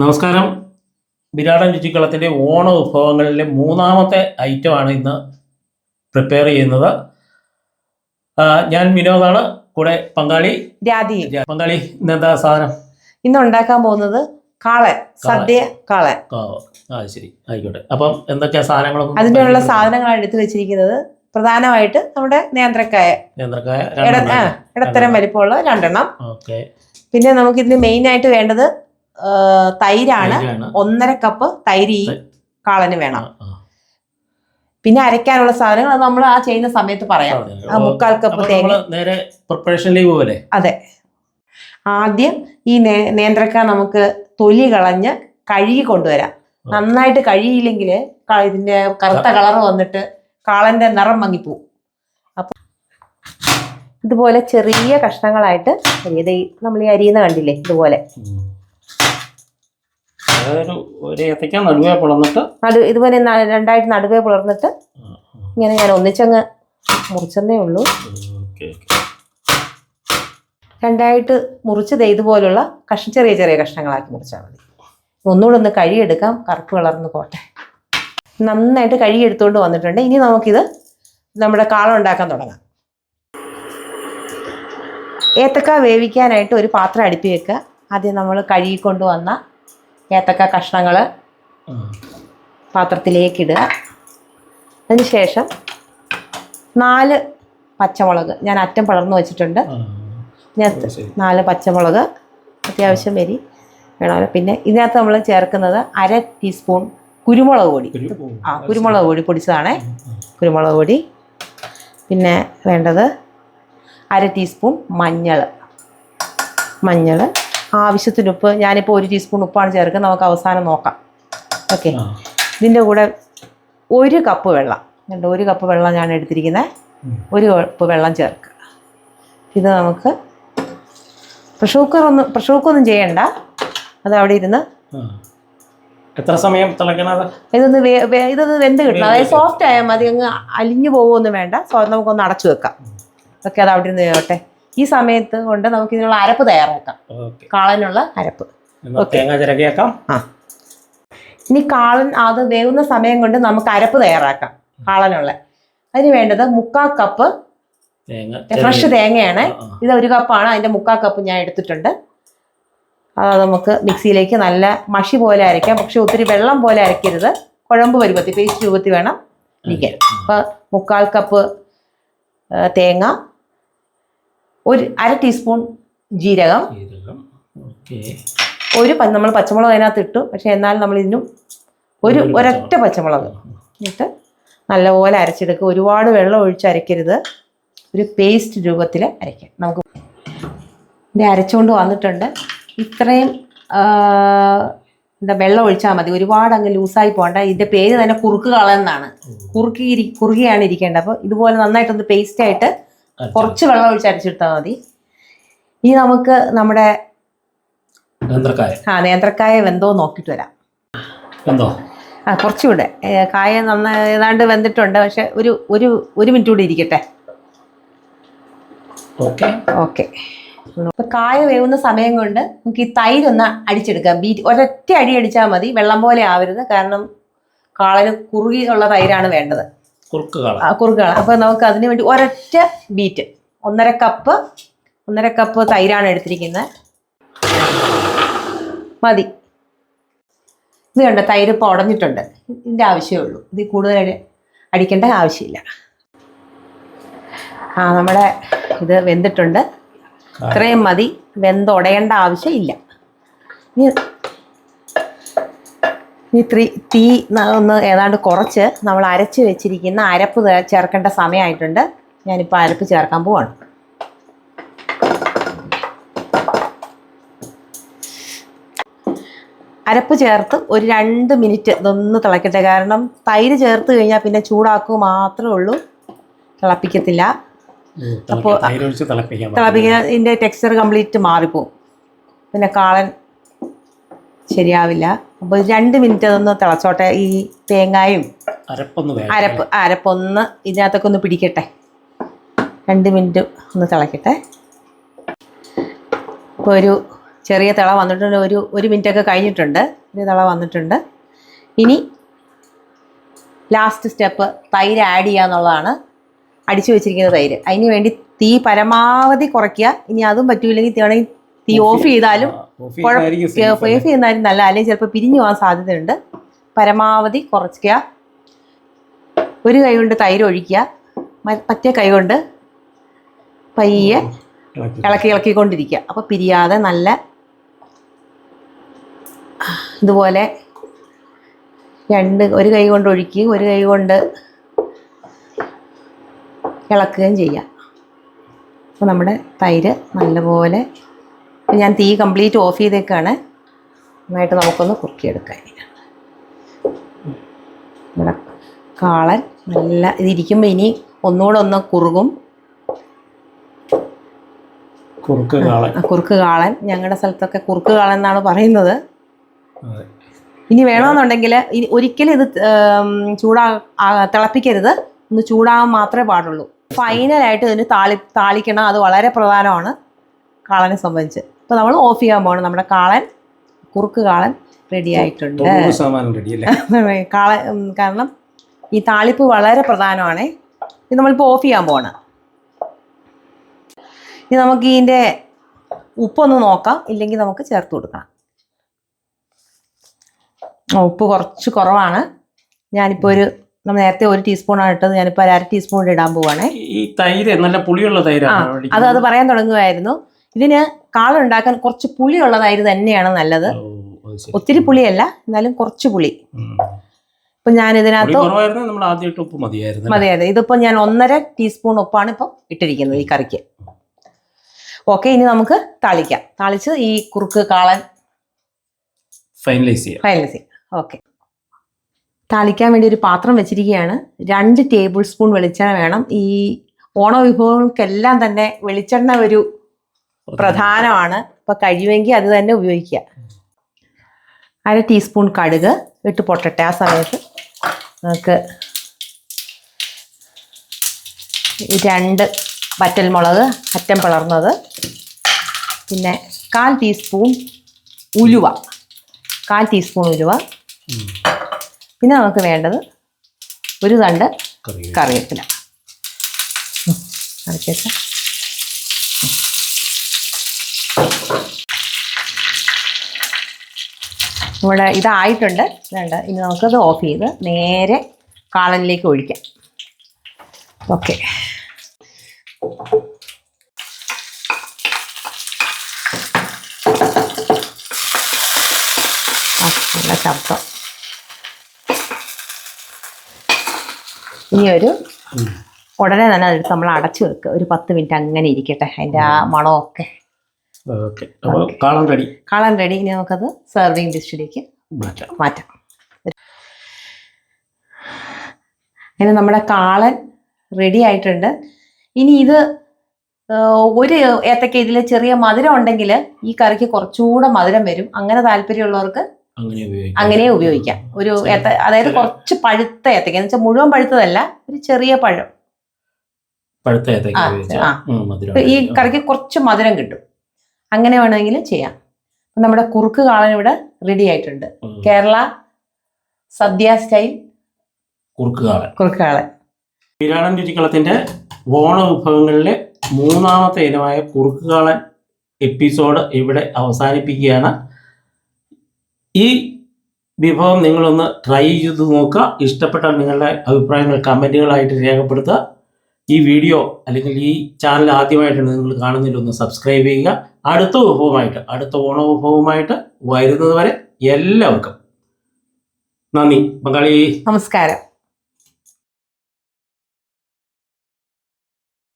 നമസ്കാരം. വിരാടൻ രുചിക്കളത്തിന്റെ ഓണ വിഭവങ്ങളിലെ മൂന്നാമത്തെ ഐറ്റമാണ് ഇന്ന് പ്രിപ്പയർ ചെയ്യുന്നത്. ഞാൻ വിനോദാണ് കൂടെ പങ്കാളി. രാധി. പങ്കാളി ഇന്നെന്താ സാധനം? ഇന്ന് ഉണ്ടാക്കാൻ പോകുന്നത് കാളൻ സദ്യ കാളൻ. ആ ശരി. ആയിക്കോട്ടെ. അപ്പം എന്തൊക്കെയാ സാധനങ്ങളൊക്കെ അതിനുള്ള സാധനങ്ങളാണ് എടുത്തു വെച്ചിരിക്കുന്നത്. പ്രധാനമായിട്ട് നമ്മുടെ നേന്ത്രക്കായ. നേന്ത്രക്കായ ഇടത്തരം വലിപ്പമുള്ള രണ്ടെണ്ണം. ഓക്കെ. പിന്നെ നമുക്ക് ഇതിന് മെയിൻ ആയിട്ട് വേണ്ടത് തൈരാണ്. ഒന്നര കപ്പ് തൈര് ഈ കാളന് വേണം. പിന്നെ അരയ്ക്കാനുള്ള സാധനങ്ങൾ അത് നമ്മൾ ആ ചെയ്യുന്ന സമയത്ത് പറയാം. ആ മുക്കാൽ കപ്പ് തേങ്ങ. നേരെ പ്രിപ്പറേഷനിലേക്ക് പോലെ അതെ. ആദ്യം ഈ നേന്ത്രക്ക നമുക്ക് തൊലി കളഞ്ഞ് കഴുകി കൊണ്ടുവരാം. നന്നായിട്ട് കഴുകിയില്ലെങ്കിൽ ഇതിന്റെ കറുത്ത കളർ വന്നിട്ട് കാളന്റെ നിറം മങ്ങിപ്പോവും. അപ്പൊ ഇതുപോലെ ചെറിയ കഷ്ണങ്ങളായിട്ട് അരിയത് നമ്മൾ ഈ അരിയുന്ന കണ്ടില്ലേ? ഇതുപോലെ. അതൊരു ഒരു ഏത്തയ്ക്ക നടുവേ പിളർന്നിട്ട് നടു ഇതുപോലെ ന- രണ്ടായിട്ട് നടുവേ ആ. ഇങ്ങനെ ഞാൻ ഒന്നിച്ചങ്ങ് മുറിച്ചെന്നേ ഉള്ളൂ. Okay okay. രണ്ടായിട്ട് മുറിച്ചത് ഇതുപോലുള്ള കഷ്ണ ചെറിയ ചെറിയ കഷ്ണങ്ങളാക്കി മുറിച്ചാൽ മതി. ഒന്നുകൂടെ ഒന്ന് കഴുകിയെടുക്കാം. കറുപ്പ് കളർന്ന് പോട്ടെ. നന്നായിട്ട് കഴുകിയെടുത്തുകൊണ്ട് വന്നിട്ടുണ്ട്. ഇനി നമുക്കിത് നമ്മുടെ കാളം ഉണ്ടാക്കാൻ തുടങ്ങാം. ഏത്തക്ക വേവിക്കാനായിട്ട് ഒരു പാത്രം അടുപ്പി വെക്കുക. ആദ്യം നമ്മൾ കഴുകിക്കൊണ്ട് വന്ന ഏത്തക്ക കഷ്ണങ്ങൾ പാത്രത്തിലേക്ക് ഇടുക. അതിനുശേഷം നാല് പച്ചമുളക് ഞാൻ അറ്റം പടർന്നു വെച്ചിട്ടുണ്ട്. ഇതിനകത്ത് നാല് പച്ചമുളക് അത്യാവശ്യം വരി വേണമല്ലോ. പിന്നെ ഇതിനകത്ത് നമ്മൾ ചേർക്കുന്നത് അര ടീസ്പൂൺ കുരുമുളക് പൊടി. ആ കുരുമുളക് പൊടി പൊടിച്ചതാണേ. കുരുമുളക് പൊടി. പിന്നെ വേണ്ടത് അര ടീസ്പൂൺ മഞ്ഞൾ. മഞ്ഞൾ. ആവശ്യത്തിന് ഉപ്പ് ഞാനിപ്പോൾ ഒരു ടീസ്പൂൺ ഉപ്പാണ് ചേർക്കുന്നത്. നമുക്ക് അവസാനം നോക്കാം. ഓക്കെ. ഇതിന്റെ കൂടെ ഒരു കപ്പ് വെള്ളം. കണ്ടോ? ഒരു കപ്പ് വെള്ളം ഞാൻ എടുത്തിരിക്കുന്നത് ഒരു കപ്പ് വെള്ളം ചേർക്കുക. ഇത് നമുക്ക് പ്രഷർ കുക്കർ ഒന്നും പ്രഷർ കുക്കറൊന്നും ചെയ്യണ്ട. അത് അവിടെ ഇരുന്ന് എത്ര സമയം തിളക്കണത് ഇതൊന്ന് ഇതൊന്ന് വെന്ത് കിട്ടണം. അതായത് സോഫ്റ്റ് ആയാൽ മതി. അങ്ങ് അലിഞ്ഞു പോകുമൊന്നും വേണ്ട. സോ നമുക്കൊന്ന് അടച്ചു വെക്കാം. ഓക്കെ അത് അവിടെ ഇരുന്ന് വേവട്ടെ. ഈ സമയത്ത് കൊണ്ട് നമുക്ക് ഇതിനുള്ള അരപ്പ് തയ്യാറാക്കാം. കാളനുള്ള അരപ്പ്. തേങ്ങ ചിരകിയാക്കാം. ആ. ഇനി കാളൻ അത് വേവുന്ന സമയം കൊണ്ട് നമുക്ക് അരപ്പ് തയ്യാറാക്കാം കാളനുള്ള. അതിന് വേണ്ടത് മുക്കാൽ കപ്പ് ഫ്രഷ് തേങ്ങയാണ്. ഇത് ഒരു കപ്പാണ്. അതിന്റെ മുക്കാൽ കപ്പ് ഞാൻ എടുത്തിട്ടുണ്ട്. അത് നമുക്ക് മിക്സിയിലേക്ക് നല്ല മഷി പോലെ അരയ്ക്കാം. പക്ഷെ ഒത്തിരി വെള്ളം പോലെ അരയ്ക്കരുത്. കുഴമ്പ് പരുവത്തിൽ പേസ്റ്റ് രൂപത്തിൽ വേണം. ഇരിക്കാൻ അപ്പോൾ മുക്കാൽ കപ്പ് തേങ്ങ ഒരു അര ടീസ്പൂൺ ജീരകം. ഒരു നമ്മൾ പച്ചമുളക് അതിനകത്ത് ഇട്ടു. പക്ഷെ എന്നാൽ നമ്മൾ ഇതിനും ഒരു ഒരു ഒരൊറ്റ പച്ചമുളക് എന്നിട്ട് നല്ലപോലെ അരച്ചെടുക്കുക. ഒരുപാട് വെള്ളം ഒഴിച്ച് അരയ്ക്കരുത്. ഒരു പേസ്റ്റ് രൂപത്തിൽ അരയ്ക്കാം നമുക്ക് ഇത് അരച്ചുകൊണ്ട് വന്നിട്ടുണ്ട്. ഇത്രയും എന്താ വെള്ളം ഒഴിച്ചാൽ മതി. ഒരുപാട് അങ്ങ് ലൂസായി പോകണ്ട. ഇതിന്റെ പേര് തന്നെ കുറുക്ക് കളയെന്നാണ് കുറുക്കി കുറുകിയാണ് ഇരിക്കേണ്ടത്. അപ്പോൾ ഇതുപോലെ നന്നായിട്ടൊന്ന് പേസ്റ്റ് ആയിട്ട് കുറച്ച് വെള്ളം ഒഴിച്ച് അരച്ചെടുത്താൽ മതി. ഇനി നമുക്ക് നമ്മുടെ ആ നേന്ത്രക്കായ വെന്തോ നോക്കിയിട്ട് വരാം. ആ കുറച്ചുകൂടെ. കായ നന്നായി ഏതാണ്ട് വെന്തിട്ടുണ്ട് പക്ഷെ ഒരു ഒരു ഒരു മിനിറ്റ് കൂടി ഇരിക്കട്ടെ. ഓക്കെ. ഇപ്പൊ കായ വേവുന്ന സമയം കൊണ്ട് നമുക്ക് ഈ തൈരൊന്ന് അടിച്ചെടുക്കാം. ബീറ്റ് ഒരൊറ്റ അടി അടിച്ചാൽ മതി. വെള്ളം പോലെ ആവരുത്. കാരണം കാളന് കുറുകിയുള്ള തൈരാണ് വേണ്ടത്. കുറുക്ക് അപ്പൊ ആ അപ്പോൾ നമുക്ക് അതിന് വേണ്ടി ഒരൊറ്റ ബീറ്റ് ഒന്നര കപ്പ് ഒന്നര കപ്പ് തൈരാണ് എടുത്തിരിക്കുന്നത്. മതി. ഇത് കണ്ട തൈര് ഇപ്പോൾ ഉടഞ്ഞിട്ടുണ്ട്. ഇതിന്റെ ആവശ്യമേ ഉള്ളൂ. ഇത് കൂടുതൽ അടിക്കേണ്ട ആവശ്യമില്ല. ആ നമ്മുടെ ഇത് വെന്തിട്ടുണ്ട്. ഇത്രയും മതി. വെന്തുടയേണ്ട ആവശ്യമില്ല. ഇനി ഇനി ത്രീ തീ ഒന്ന് ഏതാണ്ട് കുറച്ച് നമ്മൾ അരച്ച് വെച്ചിരിക്കുന്ന അരപ്പ് ചേർക്കേണ്ട സമയമായിട്ടുണ്ട്. ഞാനിപ്പോൾ അരപ്പ് ചേർക്കാൻ പോവാണ്. അരപ്പ് ചേർത്ത് ഒരു രണ്ട് മിനിറ്റ് ഇതൊന്ന് തിളക്കട്ടെ. കാരണം തൈര് ചേർത്ത് കഴിഞ്ഞാൽ പിന്നെ ചൂടാക്കുക മാത്രമേ ഉള്ളൂ. തിളപ്പിക്കത്തില്ല. അപ്പോൾ- തൈരൊഴിച്ച് തിളപ്പിക്കാൻ പാടില്ല. തിളപ്പിക്കുന്ന ഇതിന്റെ ടെക്സ്ചർ കംപ്ലീറ്റ് മാറിപ്പോവും. പിന്നെ കാളൻ ശരിയാവില്ല. അപ്പോൾ രണ്ട് മിനിറ്റ് അതൊന്ന് തിളച്ചോട്ടെ. ഈ തേങ്ങായും അരപ്പൊന്ന് അരപ്പ് അരപ്പൊന്ന് ഇതിനകത്തൊക്കെ ഒന്ന് പിടിക്കട്ടെ. രണ്ട് മിനിറ്റ് ഒന്ന് തിളക്കട്ടെ. ഇപ്പോൾ ഒരു ചെറിയ തിള വന്നിട്ടുണ്ട്. ഒരു ഒരു മിനിറ്റൊക്കെ കഴിഞ്ഞിട്ടുണ്ട്. ഒരു തിള വന്നിട്ടുണ്ട്. ഇനി ലാസ്റ്റ് സ്റ്റെപ്പ് തൈര് ആഡ് ചെയ്യുക എന്നുള്ളതാണ് അടിച്ചു വെച്ചിരിക്കുന്ന തൈര്. അതിന് വേണ്ടി തീ പരമാവധി കുറയ്ക്കുക. ഇനി അതും പറ്റൂല്ലെങ്കിൽ വേണമെങ്കിൽ തീ ഓഫ് ചെയ്താലും ഓഫ് ചെയ്യുന്നാലും നല്ല അല്ലെങ്കിൽ ചിലപ്പോൾ പിരിഞ്ഞു പോകാൻ സാധ്യതയുണ്ട്. പരമാവധി കുറയ്ക്കുക. ഒരു കൈ കൊണ്ട് തൈര് ഒഴിക്കുക. മറ്റേ കൈ കൊണ്ട് പയ്യെ ഇളക്കി. ഇളക്കി ഇളക്കിക്കൊണ്ടിരിക്കുക. അപ്പോൾ പിരിയാതെ നല്ല ഇതുപോലെ രണ്ട് ഒരു കൈ കൊണ്ട് ഒഴിക്കുകയും ഒരു കൈ കൊണ്ട് ഇളക്കുകയും ചെയ്യാം അപ്പോൾ നമ്മുടെ തൈര് നല്ലപോലെ ഞാൻ തീ കംപ്ലീറ്റ് ഓഫ് ചെയ്തേക്കാണ്. നന്നായിട്ട് നമുക്കൊന്ന് കുറുക്കിയെടുക്കാൻ ഇവിടെ കാളൻ നല്ല ഇതിരിക്കുമ്പോൾ ഇനി ഒന്നുകൂടെ ഒന്ന് കുറുകും. കുറുക്ക് കാളൻ. കുറുക്ക് കാളൻ. ഞങ്ങളുടെ സ്ഥലത്തൊക്കെ കുറുക്ക് കാളൻ എന്നാണ് പറയുന്നത്. ഇനി വേണമെന്നുണ്ടെങ്കിൽ ഇനി ഒരിക്കലും ഇത് ചൂടാ തിളപ്പിക്കരുത്. ഒന്ന് ചൂടാകാൻ മാത്രമേ പാടുള്ളൂ. ഫൈനലായിട്ട് ഇതിന് താളി താളിക്കണം. അത് വളരെ പ്രധാനമാണ്. കാളനെ സംബന്ധിച്ച്. ഇപ്പോൾ നമ്മൾ ഓഫ് ചെയ്യാൻ പോകണം. നമ്മുടെ കാളൻ കുറുക്ക് കാളൻ റെഡി ആയിട്ടുണ്ട്. കാളൻ കാരണം ഈ താളിപ്പ് വളരെ പ്രധാനമാണ്. ഇത് നമ്മളിപ്പോൾ ഓഫ് ചെയ്യാൻ പോകണം ഇനി നമുക്ക് ഇതിന്റെ ഉപ്പൊന്ന് നോക്കാം. ഇല്ലെങ്കിൽ നമുക്ക് ചേർത്ത് കൊടുക്കണം. ആ, ഉപ്പ് കുറച്ച് കുറവാണ്. ഞാനിപ്പോൾ ഒരു നമ്മൾ നേരത്തെ ഒരു ടീസ്പൂണാണ് ഇട്ടത്. ഞാനിപ്പോൾ ഒരു അര ടീസ്പൂൺ ഇടാൻ പോവാണേ. ഈ തൈര് നല്ല പുളിയുള്ള ആ തൈരാണ് അത് അത് പറയാൻ തുടങ്ങുമായിരുന്നു ഇതിന് കാളുണ്ടാക്കാൻ കുറച്ച് പുളി ഉള്ളതായത് തന്നെയാണ് നല്ലത്. ഒത്തിരി പുളിയല്ല എന്നാലും കുറച്ച് പുളി. ഇപ്പൊ ഞാൻ ഇതിനകത്ത് മതിയായിരുന്നു ഇതിപ്പോൾ ഞാൻ ഒന്നര ടീസ്പൂൺ ഉപ്പാണ് ഇപ്പൊ ഇട്ടിരിക്കുന്നത് ഈ കറിക്ക്. ഓക്കെ ഇനി നമുക്ക് താളിക്കാം. താളിച്ച് ഈ കുറുക്ക് കാളൻ ഫൈനലൈസ് ചെയ്യാം. ഫൈനലൈസ് ചെയ്യാം. ഓക്കെ. താളിക്കാൻ വേണ്ടി ഒരു പാത്രം വെച്ചിരിക്കുകയാണ്. രണ്ട് ടേബിൾ സ്പൂൺ വെളിച്ചെണ്ണ വേണം. ഈ ഓണ വിഭവങ്ങൾക്കെല്ലാം തന്നെ വെളിച്ചെണ്ണ ഒരു പ്രധാനമാണ്. അപ്പൊ കഴിയുമെങ്കിൽ അത് തന്നെ ഉപയോഗിക്കുക. അര ടീസ്പൂൺ കടുക് ഇട്ട് പൊട്ടട്ടെ ആ സമയത്ത്. നമുക്ക് രണ്ട് വറ്റൽമുളക് അറ്റം പിളർന്നത്. പിന്നെ കാൽ ടീസ്പൂൺ ഉലുവ. കാൽ ടീസ്പൂൺ ഉലുവ. പിന്നെ നമുക്ക് വേണ്ടത് ഒരു തണ്ട് കറിവേപ്പില. കറിവേപ്പില. ഇവിടെ ഇതായിട്ടുണ്ട്. വേണ്ട ഇനി നമുക്കത് ഓഫ് ചെയ്ത് നേരെ കാളനിലേക്ക് ഒഴിക്കാം. ഓക്കെ നല്ല ശബ്ദം. ഇനി ഒരു ഉടനെ തന്നെ അതെടുത്ത് നമ്മൾ അടച്ചു വെക്കുക ഒരു പത്ത് മിനിറ്റ് അങ്ങനെ ഇരിക്കട്ടെ. അതിന്റെ ആ മണമൊക്കെ. ഓക്കെ അപ്പോൾ കാളം റെഡി. കാളൻ റെഡി. ഇനി നമുക്കത് സെർവിങ് ഡിഷിലേക്ക് മാറ്റാം. മാറ്റാം. അങ്ങനെ നമ്മുടെ കാളൻ റെഡി ആയിട്ടുണ്ട്. ഇനി ഇത് ഒരു ഏത്തക്ക ഇതിൽ ചെറിയ മധുരം ഉണ്ടെങ്കിൽ ഈ കറിക്ക് കുറച്ചുകൂടെ മധുരം വരും. അങ്ങനെ താല്പര്യമുള്ളവർക്ക് അങ്ങനെ ഉപയോഗിക്കാം. ഒരു ഏത്ത അതായത് കുറച്ച് പഴുത്ത ഏത്തക്ക. എന്ന് വെച്ചാൽ മുഴുവൻ പഴുത്തതല്ല ഒരു ചെറിയ പഴം. പഴുത്ത ഏത്തക്ക ഈ കറിക്ക് കുറച്ച് മധുരം കിട്ടും. അങ്ങനെ വേണമെങ്കിൽ ചെയ്യാം. നമ്മുടെ കുറുക്ക് കാളൻ ഇവിടെ റെഡി ആയിട്ടുണ്ട്. കേരള സദ്യ സ്റ്റൈൽ കുറുക്ക് കാളൻ. കുറുക്ക് കാളൻ. വിരാടൻ രുചിക്കളത്തിന്റെ ഓണ വിഭവങ്ങളിലെ മൂന്നാമത്തെ ഇനമായ കുറുക്ക് കാളൻ എപ്പിസോഡ് ഇവിടെ അവസാനിപ്പിക്കുകയാണ്. ഈ വിഭവം നിങ്ങളൊന്ന് ട്രൈ ചെയ്ത് നോക്കുക. ഇഷ്ടപ്പെട്ടാൽ നിങ്ങളുടെ അഭിപ്രായങ്ങൾ കമന്റുകളായിട്ട് രേഖപ്പെടുത്തുക. ഈ വീഡിയോ അല്ലെങ്കിൽ ഈ ചാനൽ ആദ്യമായിട്ടാണ് നിങ്ങൾ കാണുന്നതിൽ ഒന്ന് സബ്സ്ക്രൈബ് ചെയ്യുക. അടുത്ത വിഭവമായിട്ട് അടുത്ത ഓണ വിഭവമായിട്ട് വരുന്നത് വരെ എല്ലാവർക്കും. നന്ദി. ബംഗാളി. നമസ്കാരം.